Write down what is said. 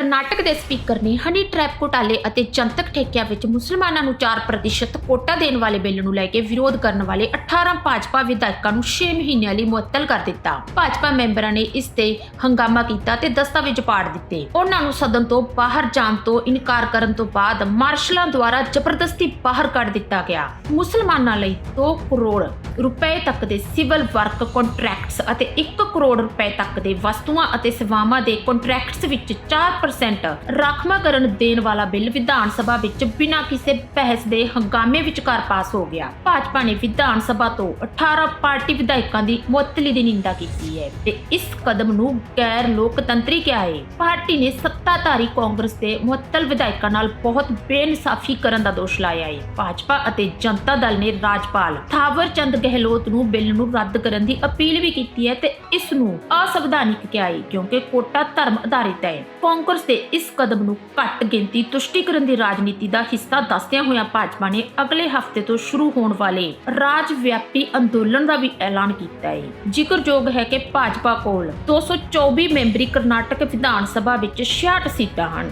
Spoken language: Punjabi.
ਕਰਨਾਟਕ ਦੇ ਸਪੀਕਰ ਨੇ ਹਨੀ ਟ੍ਰੈਪ ਘੁਟਾਲੇ ਅਤੇ ਜਨਤਕ ਠੇਕਿਆਂ ਵਿੱਚ ਮੁਸਲਮਾਨਾਂ ਨੂੰ 4% ਕੋਟਾ ਦੇਣ ਵਾਲੇ ਬਿੱਲ ਨੂੰ ਲੈ ਕੇ ਵਿਰੋਧ ਕਰਨ ਵਾਲੇ 18 ਭਾਜਪਾ ਵਿਧਾਇਕਾਂ ਨੂੰ 6 ਮਹੀਨਿਆਂ ਲਈ ਮੁਅੱਤਲ ਕਰ ਦਿੱਤਾ। ਭਾਜਪਾ ਮੈਂਬਰਾਂ ਨੇ ਇਸ ਤੇ ਹੰਗਾਮਾ ਕੀਤਾ ਤੇ ਦਸਤਾਵੇਜ਼ ਪਾੜ ਦਿੱਤੇ। ਉਹਨਾਂ ਨੂੰ ਸਦਨ ਤੋਂ ਬਾਹਰ ਜਾਣ ਤੋਂ ਇਨਕਾਰ ਕਰਨ ਤੋਂ ਬਾਅਦ ਮਾਰਸ਼ਲਾਂ ਦੁਆਰਾ ਜ਼ਬਰਦਸਤੀ ਬਾਹਰ ਕੱਢ ਦਿੱਤਾ ਗਿਆ। ਮੁਸਲਮਾਨਾਂ ਲਈ 2 ਕਰੋੜ ਰੁਪਏ ਤੱਕ ਦੇ ਸਿਵਲ ਵਰਕ ਕੰਟਰੈਕਟਸ ਅਤੇ 1 ਕਰੋੜ ਰੁਪਏ ਤੱਕ ਦੇ ਵਸਤੂਆਂ ਅਤੇ ਸੇਵਾਵਾਂ ਦੇ ਕੰਟਰੈਕਟਸ ਵਿੱਚ 4% ਰਾਖਵਾਂਕਰਨ ਦੇਣ ਵਾਲਾ ਬਿੱਲ ਵਿਧਾਨ ਸਭਾ ਵਿੱਚ ਬਿਨਾਂ ਕਿਸੇ ਬਹਿਸ ਦੇ ਹੰਗਾਮੇ ਵਿਚਕਾਰ ਪਾਸ ਹੋ ਗਿਆ। ਭਾਜਪਾ ਨੇ ਵਿਧਾਨ ਸਭਾ ਤੋਂ 18 ਪਾਰਟੀ ਵਿਧਾਇਕਾਂ ਦੀ ਮੁਅੱਤਲੀ ਦੀ ਨਿੰਦਾ ਕੀਤੀ ਹੈ ਤੇ ਇਸ ਕਦਮ ਨੂੰ ਗੈਰ ਲੋਕਤੰਤਰੀ ਕਿਹਾ ਹੈ। ਪਾਰਟੀ ਨੇ ਸੱਤਾਧਾਰੀ ਕਾਂਗਰਸ ਦੇ ਮੁਅੱਤਲ ਵਿਧਾਇਕਾਂ ਨਾਲ ਬਹੁਤ ਬੇਇਨਸਾਫੀ ਕਰਨ ਦਾ ਦੋਸ਼ ਲਾਇਆ ਹੈ। ਭਾਜਪਾ ਅਤੇ ਜਨਤਾ ਦਲ ਨੇ ਰਾਜਪਾਲ ਥਾਵਰ ਚੰਦ ਗਹਿਲੋਤ ਨੂੰ ਬਿੱਲ ਨੂੰ ਰੱਦ ਕਰਨ ਦੀ ਅਪੀਲ ਵੀ ਕੀਤੀ ਹੈ ਤੇ ਇਸ ਨੂੰ ਅਸੰਵਿਧਾਨਿਕ ਕਿਹਾ ਹੈ, ਕਿਉਂਕਿ ਕੋਟਾ ਧਰਮ ਆਧਾਰਿਤ ਹੈ। ਕਾਂਗਰਸ ਦੇ ਇਸ ਕਦਮ ਨੂੰ ਘੱਟ ਗਿਣਤੀ, ਤੁਸ਼ਟੀਕਰਨ ਦੀ ਰਾਜਨੀਤੀ ਦਾ ਹਿੱਸਾ ਦੱਸਦਿਆਂ ਹੋਇਆਂ ਭਾਜਪਾ ਨੇ ਅਗਲੇ ਹਫ਼ਤੇ ਤੋਂ ਸ਼ੁਰੂ ਹੋਣ ਵਾਲੇ ਰਾਜ ਵਿਆਪੀ ਅੰਦੋਲਨ ਦਾ ਵੀ ਐਲਾਨ ਕੀਤਾ ਹੈ। ਜ਼ਿਕਰਯੋਗ ਹੈ ਕਿ ਭਾਜਪਾ ਕੋਲ 224 ਮੈਂਬਰੀ ਕਰਨਾਟਕ ਵਿਧਾਨ ਸਭਾ ਵਿੱਚ 66 ਸੀਟਾਂ ਹਨ।